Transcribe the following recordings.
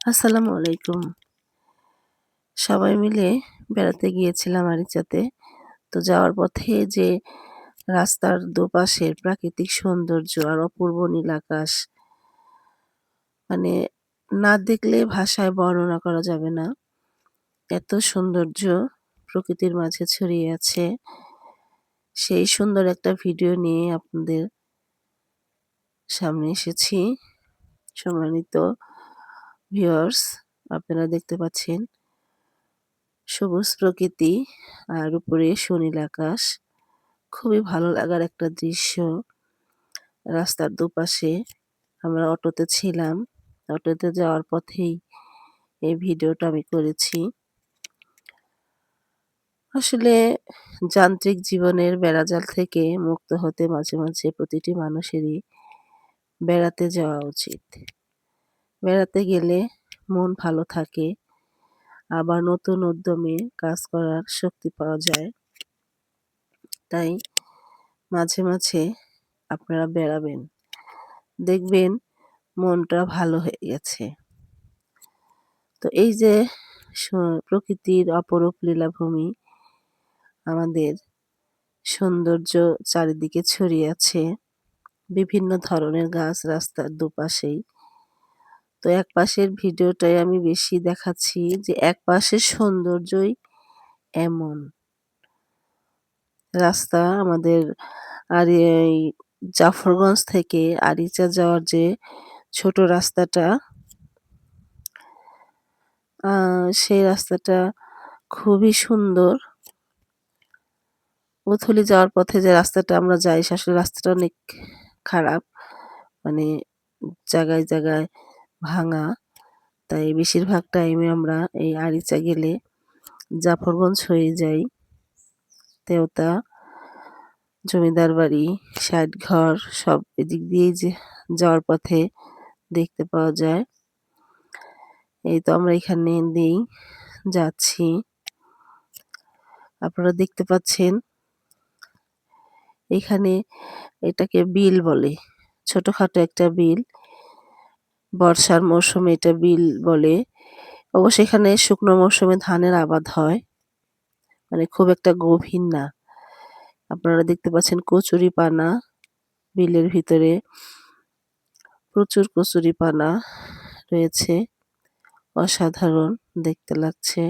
আসসালামু আলাইকুম। সবাই মিলে বেড়াতে গিয়েছিলাম আরিচাতে। তো যাওয়ার পথে যে রাস্তার দুপাশের প্রাকৃতিক সৌন্দর্য আর অপূর্ব নীল আকাশ মানে না দেখলে ভাষায় বর্ণনা করা যাবে না। এত সৌন্দর্য প্রকৃতির মাঝে ছড়িয়ে আছে। সেই সুন্দর একটা ভিডিও নিয়ে আপনাদের সামনে এসেছি। সম্মানিত ভিউয়ার্স আপনারা দেখতে পাচ্ছেন সবুজ প্রকৃতি আর উপরে সুনীল আকাশ। খুবই ভালো লাগার একটা দৃশ্য। রাস্তার দুপাশে আমরা অটোতে ছিলাম। অটোতে যাওয়ার পথেই এই ভিডিওটা আমি করেছি। আসলে যান্ত্রিক জীবনের বেড়াজাল থেকে মুক্ত হতে মাঝে মাঝে প্রতিটি মানুষেরই বেড়াতে যাওয়া উচিত। বেড়াতে গেলে মন ভালো থাকে। আবার নতুন উদ্যমে কাজ করার শক্তি পাওয়া যায়। তাই মাঝে মাঝে আপনারা বেড়াবেন। দেখবেন মনটা ভালো হয়ে গেছে। তো এই যে প্রকৃতির অপরূপ লীলাভূমি আমাদের সৌন্দর্য চারিদিকে ছড়িয়ে আছে। বিভিন্ন ধরনের গাছ রাস্তার দুপাশেই তো এক পাশের ভিডিওটাই আমি বেশি দেখাচ্ছি যে এক পাশের সৌন্দর্যই এমন। রাস্তা আমাদের আর জাফরগঞ্জ থেকে আরিচা যাওয়ার যে ছোট রাস্তাটা সেই রাস্তাটা খুবই সুন্দর। উথলি যাওয়ার পথে যে রাস্তাটা আমরা যাই আসলে রাস্তাটা অনেক খারাপ। মানে জায়গায় জায়গায় ভাঙা। তাই বেশিরভাগ টাইমে আমরা এই আরিচা গেলে জাফরগঞ্জ হয়ে যাই। তেওতা, জমিদার বাড়ি, ষাট ঘর, সব এদিক দিয়েই যে যাওয়ার পথে দেখতে পাওয়া যায়। এই তো আমরা এখানে দিয়েই যাচ্ছি। আপনারা দেখতে পাচ্ছেন, এখানে এটাকে বিল বলে। ছোটখাটো একটা বিল। বর্ষার মৌসুমে এটা বিল বলে। অবশ্য এখানে শুকনো মৌসুমে ধানের আবাদ হয়। মানে খুব একটা গভীর না। আপনারা দেখতে পাচ্ছেন কচুরি পানা বিলের ভিতরে। প্রচুর কচুরি পানা রয়েছে। অসাধারণ দেখতে লাগছে।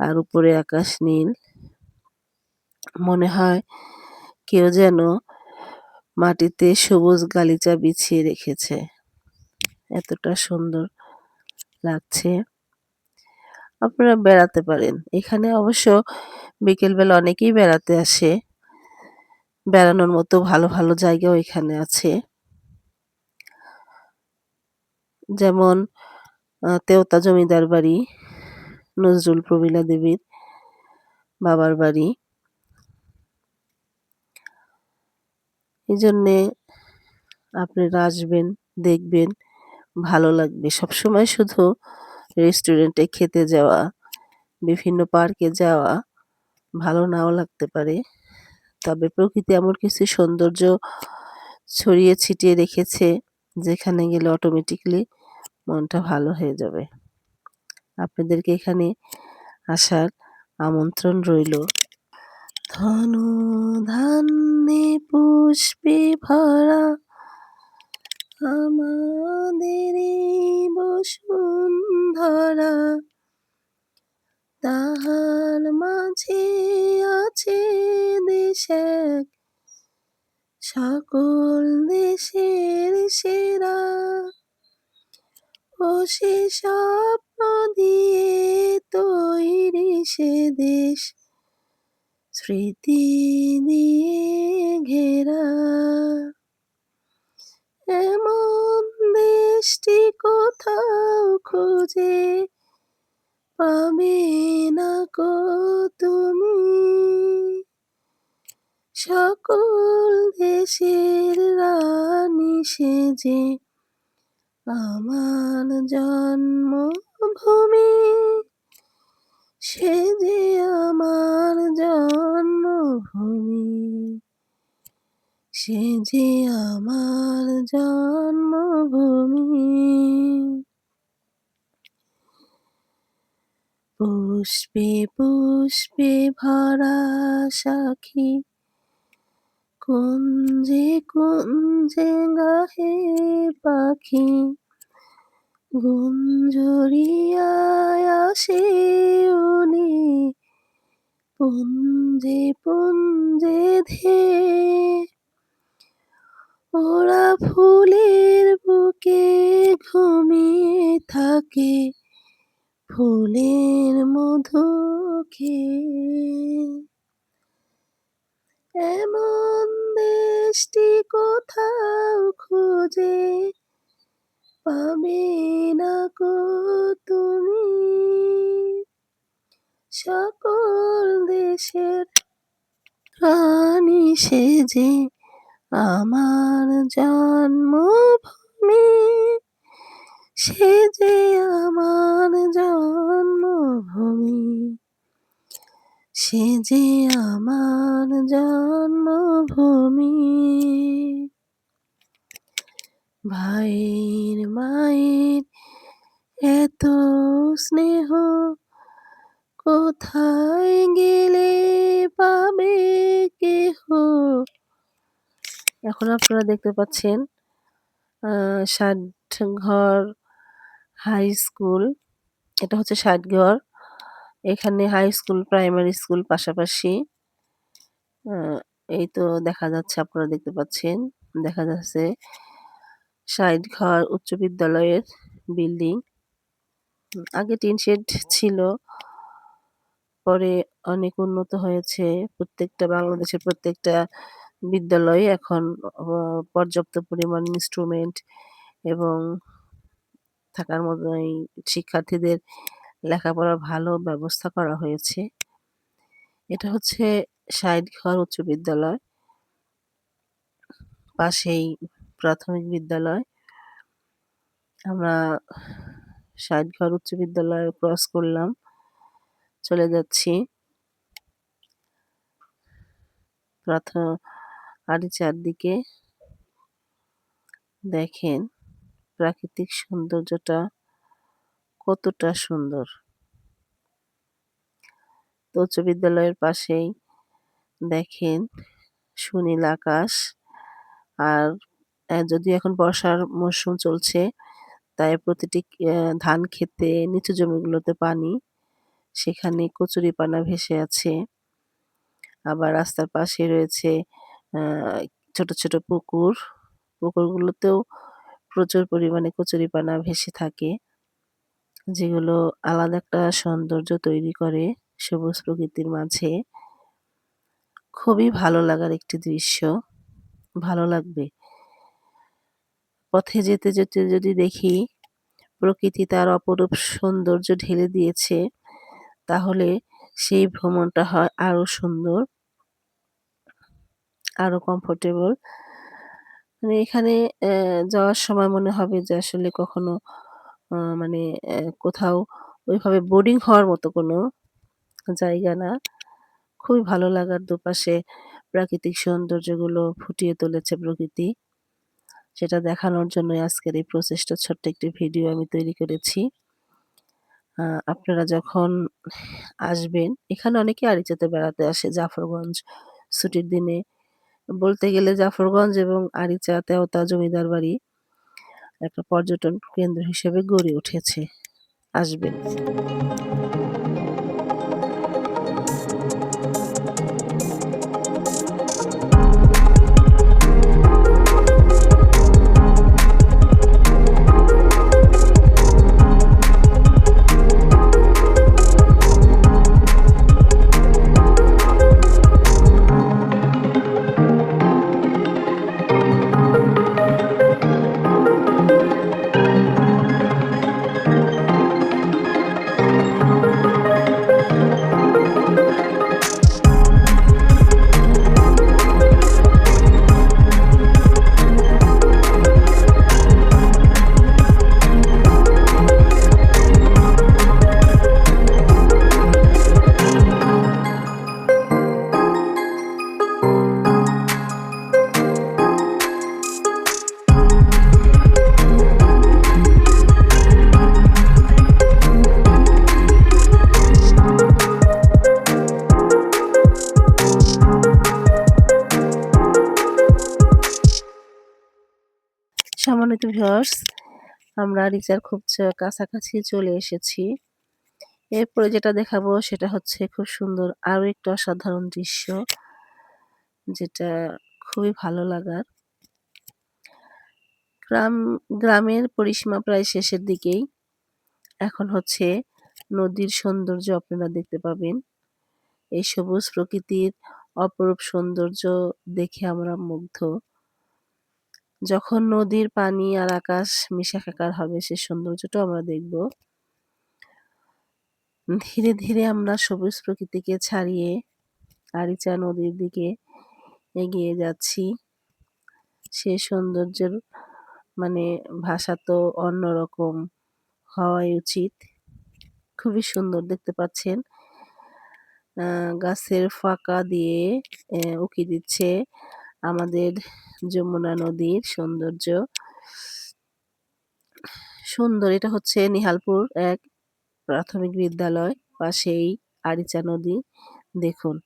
আর উপরে আকাশ নীল। মনে হয় কেউ যেন মাটিতে সবুজ গালিচা বিছিয়ে রেখেছে। এতটা সুন্দর লাগছে। আপনারা বেড়াতে পারেন। এখানে অবশ্য বিকেলবেলা অনেকেই বেড়াতে আসে। বেড়ানোর মতো ভালো ভালো জায়গাও এখানে আছে। যেমন তেওতা জমিদার বাড়ি, নজরুল প্রমীলা দেবীর বাবার বাড়ি। এই জন্যে আপনারা আসবেন, দেখবেন। ভালো লাগবে। সবসময় শুধু রেস্টুরেন্টে খেতে যাওয়া, বিভিন্ন পার্কে যাওয়া ভালো নাও লাগতে পারে। তবে প্রকৃতি এমন কিছু সৌন্দর্য ছড়িয়ে ছিটিয়ে রেখেছে যেখানে গেলে অটোমেটিকলি মনটা ভালো হয়ে যাবে। আপনাদেরকে এখানে আসার আমন্ত্রণ রইল। ধনু ধান্যে পুষ্পে ভরা আমাদের বসুন্ধরা তাহার মাঝে আছে দেশ সকল দেশের সেরা, ও সে স্বপ্ন দিয়ে তৈরি সে দেশ। স্মৃতি দিয়ে ঘেরা, এমন দেশটি কোথাও খুঁজে পাবে না কো তুমি। সকল দেশের রানী সেজে আমার জন্মভূমি। সে যে আমার জন্মভূমি। সে আমার জন্মভূমি। পুষ্পে পুষ্পে ভরা সাখী কুঞ্জে কুঞ্জে গাহে পাখি, গুঞ্জরিয়ায় আসে উনি, পুঞ্জে পুঞ্জে ধে ওরা ফুলের বুকে ঘুমিয়ে থাকে। ফুলের মধু এমন দেশটি কোথাও খুঁজে পাবে না কো তুমি। সকল দেশের রানী সেজে আমার জন্মভূমি, সে যে আমার জন্মভূমি, সে যে আমার জন্মভূমি। ভাইয়ের মায়ের এত স্নেহ, কোথায় গেলে এখন আপনারা দেখতে পাচ্ছেন ষাটঘর হাই স্কুল এটা হচ্ছে ষাটঘর এখানে হাই স্কুল প্রাইমারি স্কুল পাশাপাশি এই তো দেখা যাচ্ছে, আপনারা দেখতে পাচ্ছেন, দেখা যাচ্ছে ষাটঘর উচ্চ বিদ্যালয়ের বিল্ডিং আগে টিন শেড ছিল, পরে অনেক উন্নত হয়েছে, প্রত্যেকটা বাংলাদেশের প্রত্যেকটা বিদ্যালয়ে এখন পর্যাপ্ত পরিমাণ ইনস্ট্রুমেন্ট এবং থাকার মতো শিক্ষার্থীদের লেখাপড়ার ভালো ব্যবস্থা করা হয়েছে। এটা হচ্ছে ঘর উচ্চ বিদ্যালয়, পাশেই প্রাথমিক বিদ্যালয়। আমরা ঘর উচ্চ বিদ্যালয় ক্রস করলাম, চলে যাচ্ছি। প্রথম আড়ি চারদিকে দেখেন প্রাকৃতিক সৌন্দর্যটা কতটা সুন্দর। তো উচ্চ বিদ্যালয়ের পাশেই দেখেন সুনীল আকাশ আর যদি এখন বর্ষার মরশুম চলছে, তাই প্রতিটি ধান খেতে নিচু জমিগুলোতে পানি, সেখানে কচুরি পানা ভেসে আছে। আবার রাস্তার পাশে রয়েছে ছোট ছোট পুকুর। পুকুরগুলোতেও প্রচুর পরিমাণে কচুরিপানা ভেসে থাকে, যেগুলো আলাদা একটা সৌন্দর্য তৈরি করে সবুজ প্রকৃতির মাঝে। খুবই ভালো লাগার একটি দৃশ্য, ভালো লাগবে। পথে যেতে যেতে যদি দেখি প্রকৃতি তার অপরূপ সৌন্দর্য ঢেলে দিয়েছে, তাহলে সেই ভ্রমণটা হয় আরও সুন্দর। আরও কমফোর্টেবল মানে এখানে যাওয়ার সময় মনে হবে যে আসলে কখনো মানে কোথাও ওইভাবে বোর্ডিং হওয়ার মতো কোনো জায়গা না। খুবই ভালো লাগার দুপাশে প্রাকৃতিক সৌন্দর্যগুলো ফুটিয়ে তুলেছে প্রকৃতি। সেটা দেখানোর জন্য আজকের এই প্রচেষ্টা ছোট্ট একটি ভিডিও আমি তৈরি করেছি। আপনারা যখন আসবেন, এখানে অনেকে আরিচাতে বেড়াতে আসে, জাফরগঞ্জ ছুটির দিনে বলতে গেলে জাফরগঞ্জ এবং আরিচা তেওতা জমিদার বাড়ি একটা পর্যটন কেন্দ্র হিসেবে গড়ে উঠেছে। আসবেন। সম্মানিত ভিউয়ার্স আমরা রিচার খুব কাছাকাছি চলে এসেছি। এরপরে যেটা দেখাবো সেটা হচ্ছে খুব সুন্দর আরও একটু অসাধারণ দৃশ্য, যেটা খুবই ভালো লাগার। গ্রাম, গ্রামের পরিসীমা প্রায় শেষের দিকেই। এখন হচ্ছে নদীর সৌন্দর্য আপনারা দেখতে পাবেন। এই সবুজ প্রকৃতির অপরূপ সৌন্দর্য দেখে আমরা মুগ্ধ। যখন নদীর পানি আর আকাশ মিশাকার হবে, সে সৌন্দর্যটাও আমরা দেখব। ধীরে ধীরে আমরা সবুজ প্রকৃতিকে ছাড়িয়ে আরিচা নদীর দিকে এগিয়ে যাচ্ছি। সে সৌন্দর্যের মানে ভাষা তো অন্যরকম হওয়াই উচিত। খুবই সুন্দর দেখতে পাচ্ছেন। গাছের ফাঁকা দিয়ে উকি দিচ্ছে। আমাদের যমুনা নদীর সৌন্দর্য। সুন্দর এটা হচ্ছে নিহালপুর এক প্রাথমিক বিদ্যালয় পাশেই আরিচা নদী। দেখুন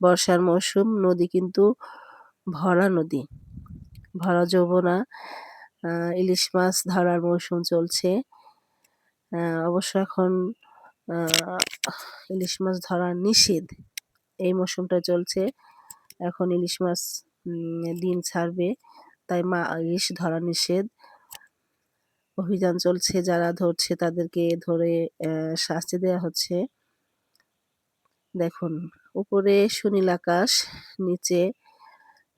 বর্ষার মৌসুম নদী কিন্তু ভরা নদী ভরা আহ, ইলিশ মাছ ধরার মৌসুম চলছে। অবশ্য এখন ইলিশ মাছ ধরা নিষেধ এই মৌসুমটা চলছে। এখন ইলিশ মাছ ডিম ছাড়বে। তাই মা ইলিশ ধরা নিষেধ। অভিযান চলছে, যারা ধরছে তাদেরকে ধরে শাস্তি দেওয়া হচ্ছে। দেখুন, উপরে সুনীল আকাশ, নিচে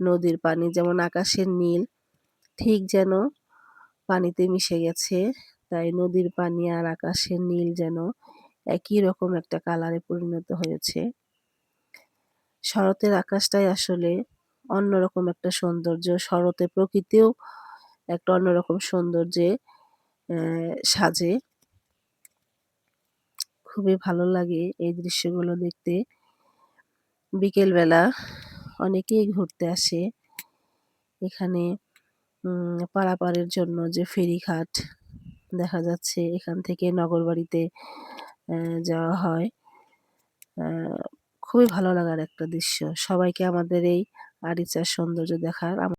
নদীর পানি, যেমন আকাশের নীল, ঠিক যেন পানিতে মিশে গেছে। তাই নদীর পানি আর আকাশের নীল যেন একই রকম একটা কালারে পরিণত হয়েছে। শরতের আকাশটাই আসলে অন্যরকম একটা সৌন্দর্য। শরতে প্রকৃতিও একটা অন্যরকম সৌন্দর্যে সাজে। খুবই ভালো লাগে এই দৃশ্যগুলো দেখতে। বিকেলবেলা অনেকেই ঘুরতে আসে এখানে পারাপারের জন্য যে ফেরিঘাট দেখা যাচ্ছে। এখান থেকে নগরবাড়িতে যাওয়া হয়। খুবই ভালো লাগার একটা দৃশ্য। সবাইকে আমাদের এই আরিচার সৌন্দর্য দেখার